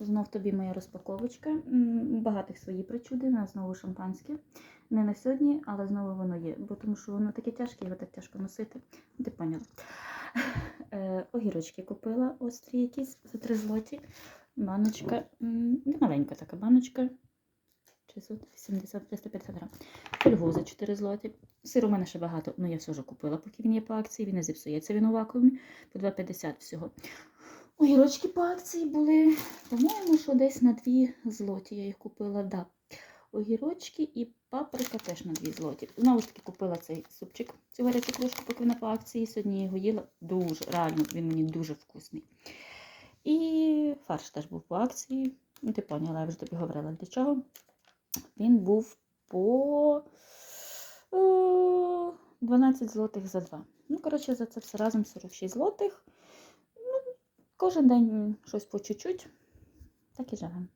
Знов тобі моя розпаковочка. Багатих свої причуди, на знову шампанське. Не на сьогодні, але знову воно є, бо тому що воно таке тяжке, його так тяжко носити. Ти поняла. Е, Огірочки купила острі якісь за 3 злоті. Баночка, не маленька така баночка. 680-350 грам. Фольгу за 4 злоті. Сиру у мене ще багато, ну я все вже купила, поки він є по акції, він не зіпсується, він у вакуумі по 2,50 всього. Огірочки по акції були, по-моєму, що десь на 2 злоті я їх купила, да. Огірочки і паприка теж на 2 злоті. Знову ж таки купила цей супчик, цю гарячу кружку, поки вона по акції. Сьогодні його їла дуже, реально, він мені дуже вкусний. І фарш теж був по акції. Ну, ти поняла, я вже тобі говорила для чого. Він був по е, 12 злотих за два. Ну, коротше, за це все разом 46 злотих. Кожен день щось по чуть-чуть. Так і живемо.